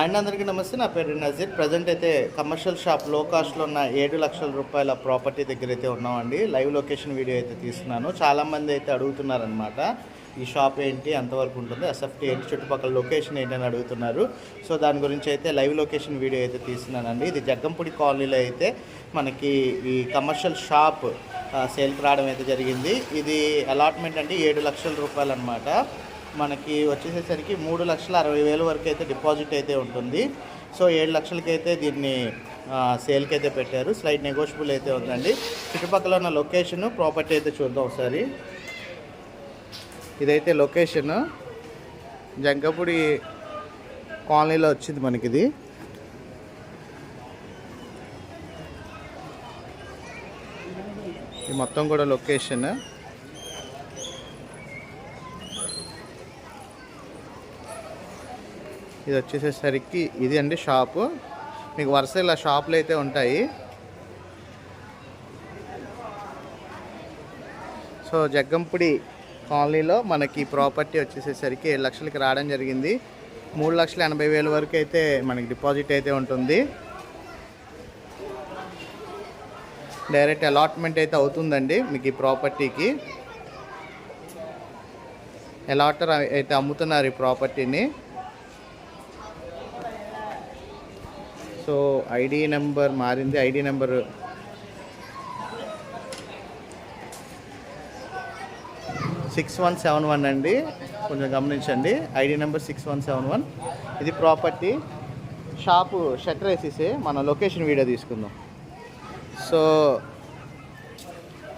And అందరికీ నమస్తే నా పేరు నజీర్. ప్రజెంట్ అయితే కమర్షియల్ షాప్లో కాస్ట్లో ఉన్న ఏడు లక్షల రూపాయల ప్రాపర్టీ దగ్గర అయితే ఉన్నామండి. లైవ్ లొకేషన్ వీడియో అయితే తీస్తున్నాను. చాలామంది అయితే అడుగుతున్నారనమాట ఈ షాప్ ఏంటి ఎంతవరకు ఉంటుంది ఎస్ఎఫ్టీ ఏంటి చుట్టుపక్కల లొకేషన్ ఏంటి అని అడుగుతున్నారు. సో దాని గురించి అయితే లైవ్ లొకేషన్ వీడియో అయితే తీస్తున్నానండి. ఇది జగ్గంపూడి కాలనీలో అయితే మనకి ఈ కమర్షియల్ షాప్ సేల్కి రావడం అయితే జరిగింది. ఇది అలాట్మెంట్ అంటే ఏడు లక్షల రూపాయలు అనమాట మనకి వచ్చేసేసరికి మూడు లక్షల అరవై వేల వరకు అయితే డిపాజిట్ అయితే ఉంటుంది. సో ఏడు లక్షలకైతే దీన్ని సేల్కి అయితే పెట్టారు. స్లైడ్ నెగోషియబుల్ అయితే ఉందండి. చుట్టుపక్కల ఉన్న లొకేషన్ ప్రాపర్టీ అయితే చూద్దాం ఒకసారి. ఇదైతే లొకేషన్. జంకపూడి కాలనీలో వచ్చింది మనకి ఇది ఇది మొత్తం కూడా లొకేషన్. ఇది వచ్చేసేసరికి ఇది అండి షాపు. మీకు వరుస ఇలా షాపులు అయితే ఉంటాయి. సో జగ్గంపుడి కాలనీలో మనకి ప్రాపర్టీ వచ్చేసేసరికి ఏడు లక్షలకి రావడం జరిగింది. మూడు లక్షల ఎనభై వేల వరకు అయితే మనకి డిపాజిట్ అయితే ఉంటుంది. డైరెక్ట్ అలాట్మెంట్ అయితే అవుతుందండి మీకు ఈ ప్రాపర్టీకి. అలాటర్ అయితే అమ్ముతున్నారు ఈ ప్రాపర్టీని. సో ఐడి నెంబర్ మారింది. ID number six one seven one అండి. కొంచెం గమనించండి. ID number six one seven one. ఇది ప్రాపర్టీ. షాపు షట్టర్ వేసేసి మన లొకేషన్ వీడియో తీసుకుందాం. సో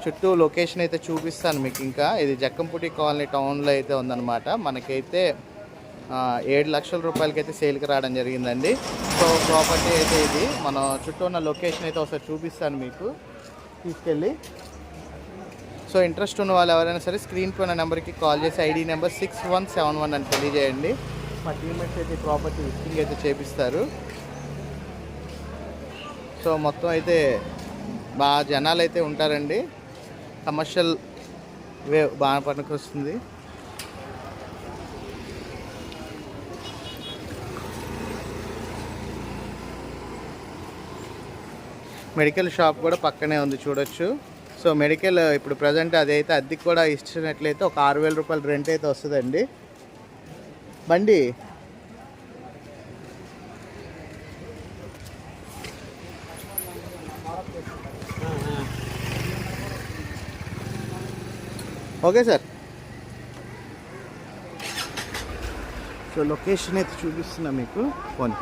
చుట్టూ లొకేషన్ అయితే చూపిస్తాను మీకు ఇంకా. ఇది జక్కంపూటి కాలనీ టౌన్లో అయితే ఉందన్నమాట. మనకైతే ఏడు లక్షల రూపాయలకి అయితే సేల్కి రావడం జరిగిందండి. సో ప్రాపర్టీ అయితే ఇది. మన చుట్టూ ఉన్న లొకేషన్ అయితే ఒకసారి చూపిస్తాను మీకు. తీసుకెళ్ళి. సో ఇంట్రెస్ట్ ఉన్న వాళ్ళు ఎవరైనా సరే స్క్రీన్ పైన నెంబర్కి కాల్ చేసి ID number six one seven one అని తెలియజేయండి. మా టీమ్మేట్స్ అయితే ప్రాపర్టీ విజిటింగ్ అయితే చేపిస్తారు. సో మొత్తం అయితే బాగా జనాలు అయితే ఉంటారండి. కమర్షియల్ వే బాగా పనికి మెడికల్ షాప్ కూడా పక్కనే ఉంది చూడొచ్చు సో మెడికల్ ఇప్పుడు ప్రజెంట్ అదైతే అద్దెకి కూడా ఇచ్చినట్లయితే ఒక ఆరు వేల రూపాయలు రెంట్ అయితే వస్తుందండి బండి ఓకే సార్ సో లొకేషన్ అయితే చూపిస్తున్నా మీకు ఫోన్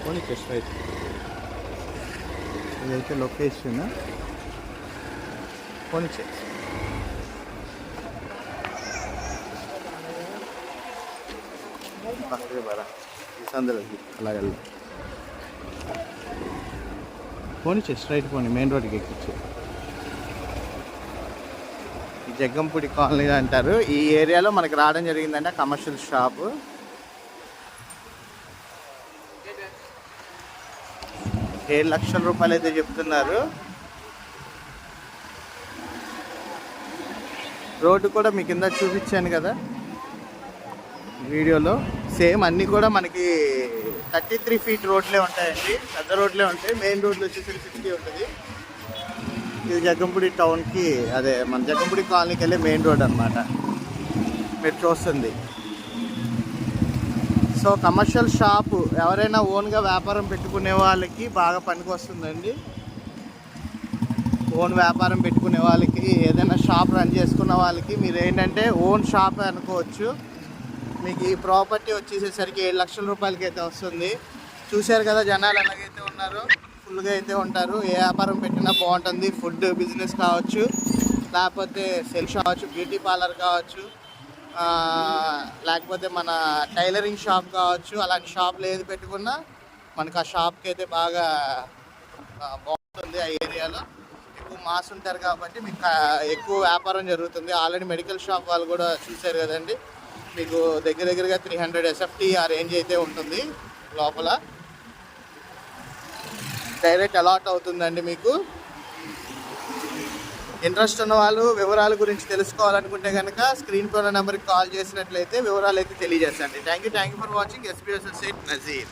ఫోన్ జస్ట్ రైట్ ఇదైతే లొకేషన్ ఫోన్ ఇచ్చే. పక్కకే బరా ఈ స్ట్రైట్ పోనీ మెయిన్ రోడ్కి ఎక్కించే. ఈ జగ్గంపూడి కాలనీ అంటారు. ఈ ఏరియాలో మనకి రావడం జరిగిందంటే కమర్షియల్ షాపు ఏడు లక్షల రూపాయలు అయితే చెప్తున్నారు. రోడ్డు కూడా మీ కింద చూపించాను కదా. వీడియోలో సేమ్ అన్నీ కూడా మనకి థర్టీ త్రీ ఫీట్ రోడ్లే ఉంటాయండి. పెద్ద రోడ్లే ఉంటాయి. మెయిన్ రోడ్లు వచ్చేసరికి సిక్స్టీ ఉంటుంది. ఇది జగ్గంపూడి టౌన్కి అదే మన జగ్గంపూడి కాలనీకి వెళ్ళే మెయిన్ రోడ్ అనమాట మీరు చూస్తుంది. సో కమర్షియల్ షాపు ఎవరైనా ఓన్గా వ్యాపారం పెట్టుకునే వాళ్ళకి బాగా పనికి వస్తుందండి ఓన్ వ్యాపారం పెట్టుకునే వాళ్ళకి ఏదైనా షాప్ రన్ చేసుకున్న వాళ్ళకి మీరు ఏంటంటే ఓన్ షాప్ అనుకోవచ్చు. మీకు ఈ ప్రాపర్టీ వచ్చేసేసరికి ఏడు లక్షల రూపాయలకి అయితే వస్తుంది. చూశారు కదా జనాలు ఎలాగైతే ఉన్నారో ఫుల్గా అయితే ఉంటారు. ఏ వ్యాపారం పెట్టినా బాగుంటుంది. ఫుడ్ బిజినెస్ కావచ్చు లేకపోతే సెల్ కావచ్చు బ్యూటీ పార్లర్ కావచ్చు. లేకపోతే మన టైలరింగ్ షాప్ కావచ్చు అలాంటి షాప్లు ఏది పెట్టుకున్నా మనకు ఆ షాప్కి అయితే బాగా బాగుంటుంది ఆ ఏరియాలో. ఎక్కువ మాస్ ఉంటారు కాబట్టి మీకు ఎక్కువ వ్యాపారం జరుగుతుంది. ఆల్రెడీ మెడికల్ షాప్ వాళ్ళు కూడా చూశారు కదండి. మీకు దగ్గర దగ్గరగా త్రీ హండ్రెడ్ ఎస్ఎఫ్టీ ఆ రేంజ్ అయితే ఉంటుంది లోపల. డైరెక్ట్ అలాట్ అవుతుందండి మీకు. ఇంట్రెస్ట్ ఉన్న వాళ్ళు వివరాల గురించి తెలుసుకోవాలనుకుంటే కనుక స్క్రీన్ పైన నెంబర్కి కాల్ చేసినట్లయితే వివరాలు అయితే తెలియజేసండి thank you thank you for watching SPS Nazeer